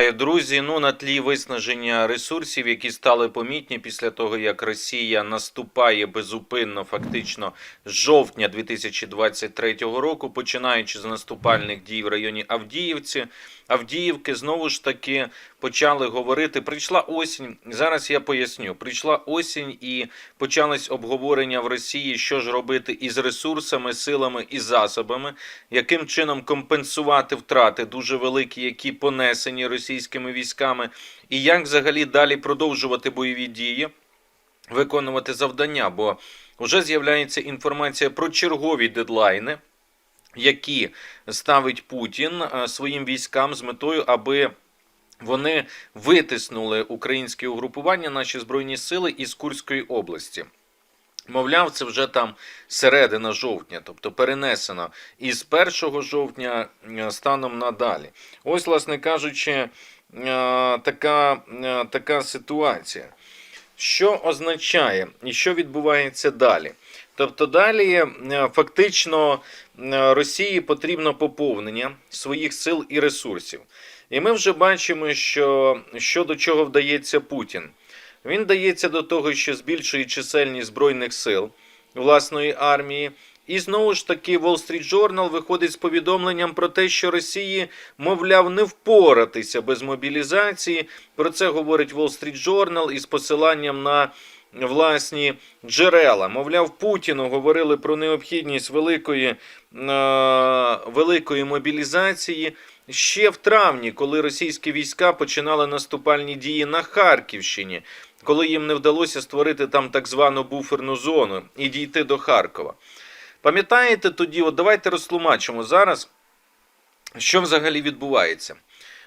Друзі, ну на тлі виснаження ресурсів, які стали помітні після того, як Росія наступає безупинно, фактично з жовтня 2023 року, починаючи з наступальних дій в районі Авдіївці, Авдіївки знову ж таки почали говорити. Прийшла осінь. Зараз я поясню. Прийшла осінь і почалось обговорення в Росії, що ж робити із ресурсами, силами і засобами, яким чином компенсувати втрати дуже великі, які понесені російськими військами, і як взагалі далі продовжувати бойові дії, виконувати завдання. Бо вже з'являється інформація про чергові дедлайни, які ставить Путін е, своїм військам з метою, аби вони витиснули українське угрупування, наші збройні сили із Курської області. Мовляв, це вже там середина жовтня, тобто перенесено із 1 жовтня е, станом надалі. Ось, власне кажучи, е, така, е, така ситуація. Що означає і що відбувається далі? Тобто далі фактично Росії потрібно поповнення своїх сил і ресурсів. І ми вже бачимо, що, що до чого вдається Путін. Він дається до того, що збільшує чисельність збройних сил власної армії. І знову ж таки Wall Street Journal виходить з повідомленням про те, що Росії, мовляв, не впоратися без мобілізації. Про це говорить Wall Street Journal із посиланням на власні джерела. Мовляв, Путіну говорили про необхідність великої, е, великої мобілізації ще в травні, коли російські війська починали наступальні дії на Харківщині, коли їм не вдалося створити там так звану буферну зону і дійти до Харкова. Пам'ятаєте тоді, от давайте розтлумачимо зараз, що взагалі відбувається.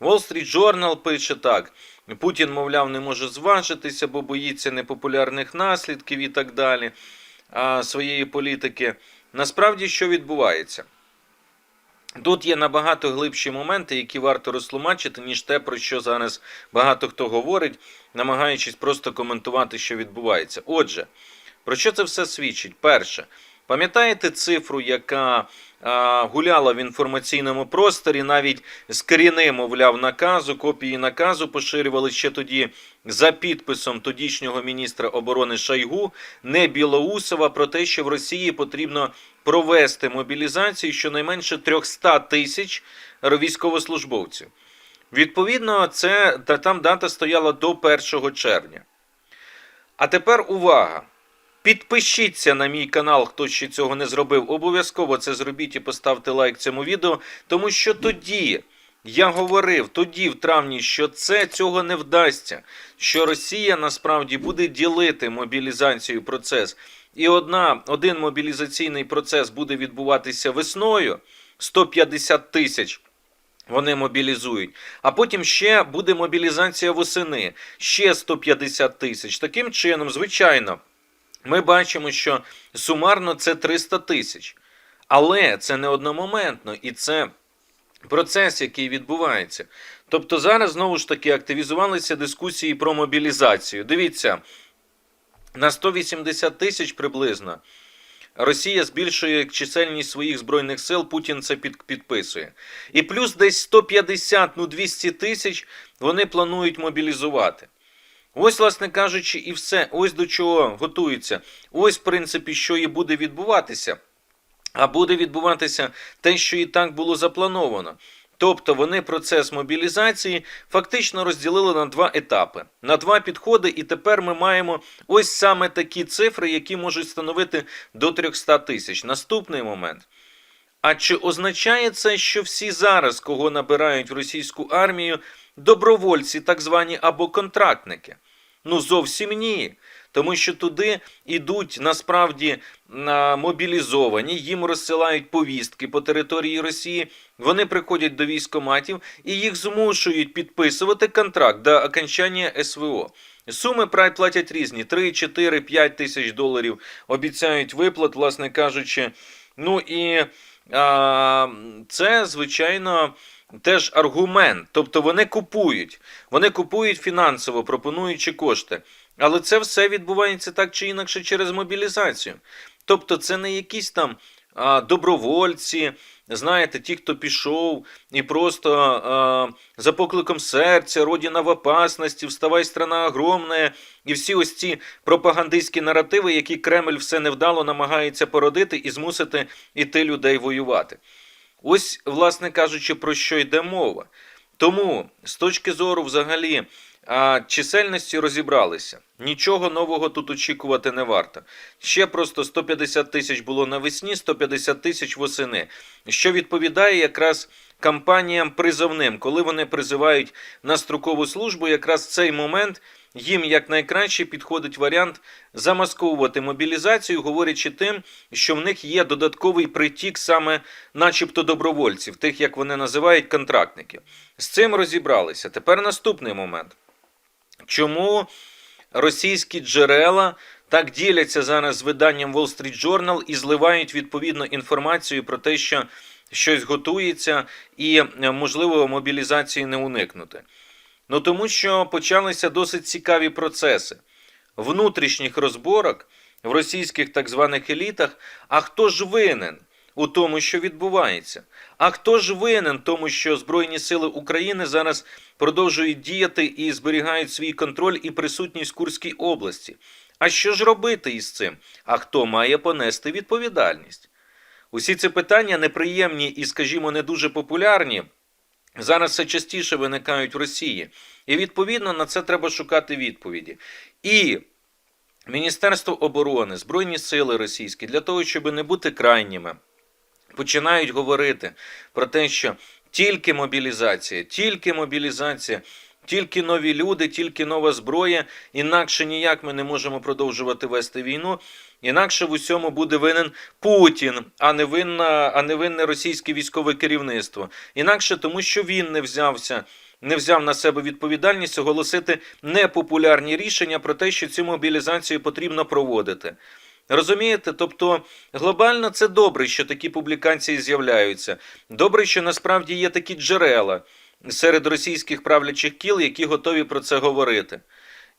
Wall Street Journal пише так: Путін, мовляв, не може зважитися, бо боїться непопулярних наслідків і так далі а, своєї політики. Насправді, що відбувається? Тут є набагато глибші моменти, які варто розтлумачити, ніж те, про що зараз багато хто говорить, намагаючись просто коментувати, що відбувається. Отже, про що це все свідчить? Перше, пам'ятаєте цифру, яка а, гуляла в інформаційному просторі, навіть з коріни, мовляв, наказу, копії наказу поширювали ще тоді за підписом тодішнього міністра оборони Шайгу, не Білоусова, про те, що в Росії потрібно провести мобілізацію щонайменше 300 тисяч військовослужбовців. Відповідно, це та там дата стояла до 1 червня. А тепер увага! Підпишіться на мій канал, хто ще цього не зробив. Обов'язково це зробіть і поставте лайк цьому відео, тому що тоді я говорив, тоді, в травні, що це цього не вдасться, що Росія насправді буде ділити мобілізацію процес. І одна, один мобілізаційний процес буде відбуватися весною 150 тисяч. Вони мобілізують, а потім ще буде мобілізація восени, ще 150 тисяч. Таким чином, звичайно, ми бачимо, що сумарно це 300 тисяч. Але це не одномоментно і це процес, який відбувається. Тобто зараз знову ж таки активізувалися дискусії про мобілізацію. Дивіться, на 180 тисяч приблизно Росія збільшує чисельність своїх збройних сил, Путін це під, підписує. І плюс десь 150, ну 200 тисяч вони планують мобілізувати. Ось, власне кажучи, і все. Ось до чого готуються. Ось, в принципі, що і буде відбуватися. А буде відбуватися те, що і так було заплановано. Тобто вони процес мобілізації фактично розділили на два етапи, на два підходи, і тепер ми маємо ось саме такі цифри, які можуть становити до 300 тисяч. Наступний момент. А чи означає це, що всі зараз, кого набирають в російську армію, добровольці, так звані або контрактники? Ну зовсім ні. Тому що туди йдуть насправді мобілізовані, їм розсилають повістки по території Росії. Вони приходять до військоматів і їх змушують підписувати контракт до окончання СВО. Суми платять різні: 3, 4, 5 тисяч доларів обіцяють виплат, власне кажучи. Ну і а, це, звичайно, теж аргумент. Тобто вони купують, вони купують фінансово, пропонуючи кошти. Але це все відбувається так чи інакше через мобілізацію. Тобто, це не якісь там а, добровольці, знаєте, ті, хто пішов і просто а, за покликом серця, родина в опасності, вставай, страна огромна, і всі ось ці пропагандистські наративи, які Кремль все невдало намагається породити і змусити іти людей воювати. Ось, власне кажучи, про що йде мова. Тому з точки зору взагалі а, чисельності розібралися. Нічого нового тут очікувати не варто. Ще просто 150 тисяч було навесні, 150 тисяч восени, що відповідає якраз кампаніям призовним, коли вони призивають на строкову службу, якраз в цей момент їм якнайкраще підходить варіант замасковувати мобілізацію, говорячи тим, що в них є додатковий притік саме, начебто, добровольців, тих, як вони називають, контрактників. З цим розібралися. Тепер наступний момент. Чому російські джерела так діляться зараз з виданням Wall Street Journal і зливають відповідно інформацію про те, що щось готується, і е, можливо мобілізації не уникнути? Ну тому що почалися досить цікаві процеси внутрішніх розборок в російських так званих елітах. А хто ж винен у тому, що відбувається? А хто ж винен тому, що Збройні Сили України зараз продовжують діяти і зберігають свій контроль і присутність Курській області? А що ж робити із цим? А хто має понести відповідальність? Усі ці питання неприємні і, скажімо, не дуже популярні. Зараз все частіше виникають в Росії. І відповідно на це треба шукати відповіді. І Міністерство оборони, Збройні сили російські, для того, щоб не бути крайніми, починають говорити про те, що тільки мобілізація, тільки мобілізація, тільки нові люди, тільки нова зброя, інакше ніяк ми не можемо продовжувати вести війну. Інакше в усьому буде винен Путін, а не винна, а не винне російське військове керівництво. Інакше тому, що він не взявся. Не взяв на себе відповідальність оголосити непопулярні рішення про те, що цю мобілізацію потрібно проводити. Розумієте? Тобто глобально це добре, що такі публікації з'являються. Добре, що насправді є такі джерела серед російських правлячих кіл, які готові про це говорити.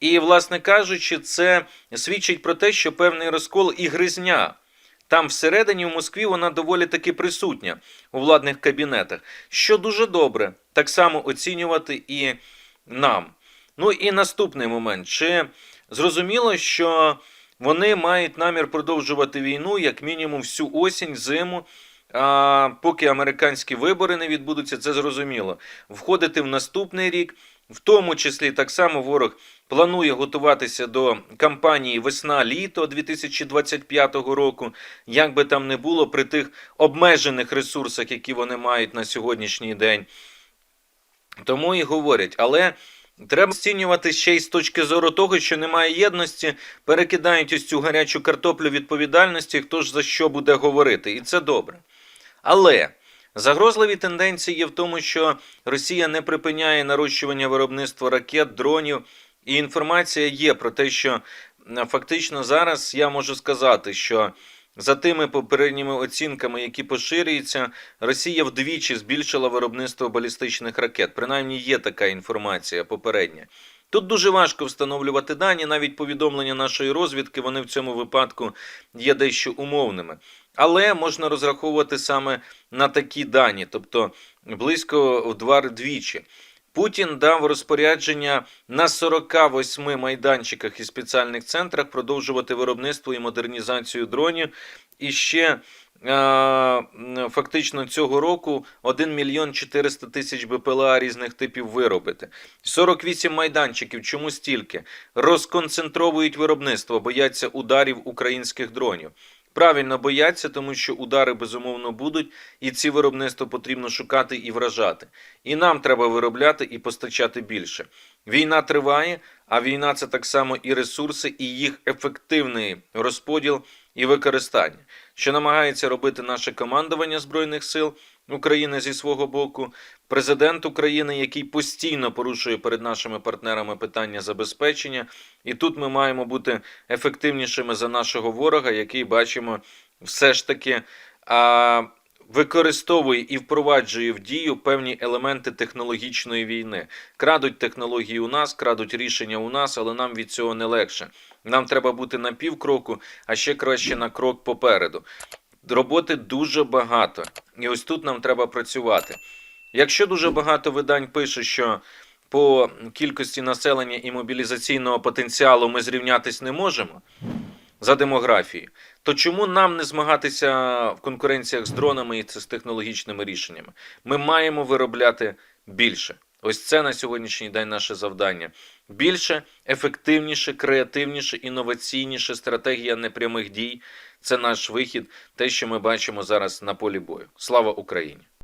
І, власне кажучи, це свідчить про те, що певний розкол і гризня. Там всередині в Москві вона доволі таки присутня у владних кабінетах, що дуже добре так само оцінювати і нам. Ну і наступний момент. Чи зрозуміло, що вони мають намір продовжувати війну як мінімум всю осінь, зиму, а поки американські вибори не відбудуться, це зрозуміло. Входити в наступний рік, в тому числі так само ворог планує готуватися до кампанії весна-літо 2025 року, як би там не було при тих обмежених ресурсах, які вони мають на сьогоднішній день. Тому і говорять, але треба оцінювати ще й з точки зору того, що немає єдності, перекидають ось цю гарячу картоплю відповідальності, хто ж за що буде говорити, і це добре. Але загрозливі тенденції є в тому, що Росія не припиняє нарощування виробництва ракет, дронів, і інформація є про те, що фактично зараз я можу сказати, що за тими попередніми оцінками, які поширюються, Росія вдвічі збільшила виробництво балістичних ракет. Принаймні є така інформація попередня. Тут дуже важко встановлювати дані, навіть повідомлення нашої розвідки, вони в цьому випадку є дещо умовними. Але можна розраховувати саме на такі дані, тобто близько в два двічі. Путін дав розпорядження на 48 майданчиках і спеціальних центрах продовжувати виробництво і модернізацію дронів. І ще фактично цього року 1 мільйон 400 тисяч БПЛА різних типів виробити. 48 майданчиків. Чому стільки? Розконцентровують виробництво, бояться ударів українських дронів. Правильно бояться, тому що удари безумовно будуть, і ці виробництва потрібно шукати і вражати. І нам треба виробляти і постачати більше. Війна триває, а війна це так само і ресурси, і їх ефективний розподіл і використання, що намагається робити наше командування Збройних сил України зі свого боку, президент України, який постійно порушує перед нашими партнерами питання забезпечення. І тут ми маємо бути ефективнішими за нашого ворога, який бачимо все ж таки а, використовує і впроваджує в дію певні елементи технологічної війни. Крадуть технології у нас, крадуть рішення у нас, але нам від цього не легше. Нам треба бути на півкроку, а ще краще на крок попереду. Роботи дуже багато, і ось тут нам треба працювати. Якщо дуже багато видань пише, що по кількості населення і мобілізаційного потенціалу ми зрівнятись не можемо за демографією, то чому нам не змагатися в конкуренціях з дронами і з технологічними рішеннями? Ми маємо виробляти більше. Ось це на сьогоднішній день наше завдання. Більше, ефективніше, креативніше, інноваційніше стратегія непрямих дій це наш вихід, те, що ми бачимо зараз на полі бою. Слава Україні!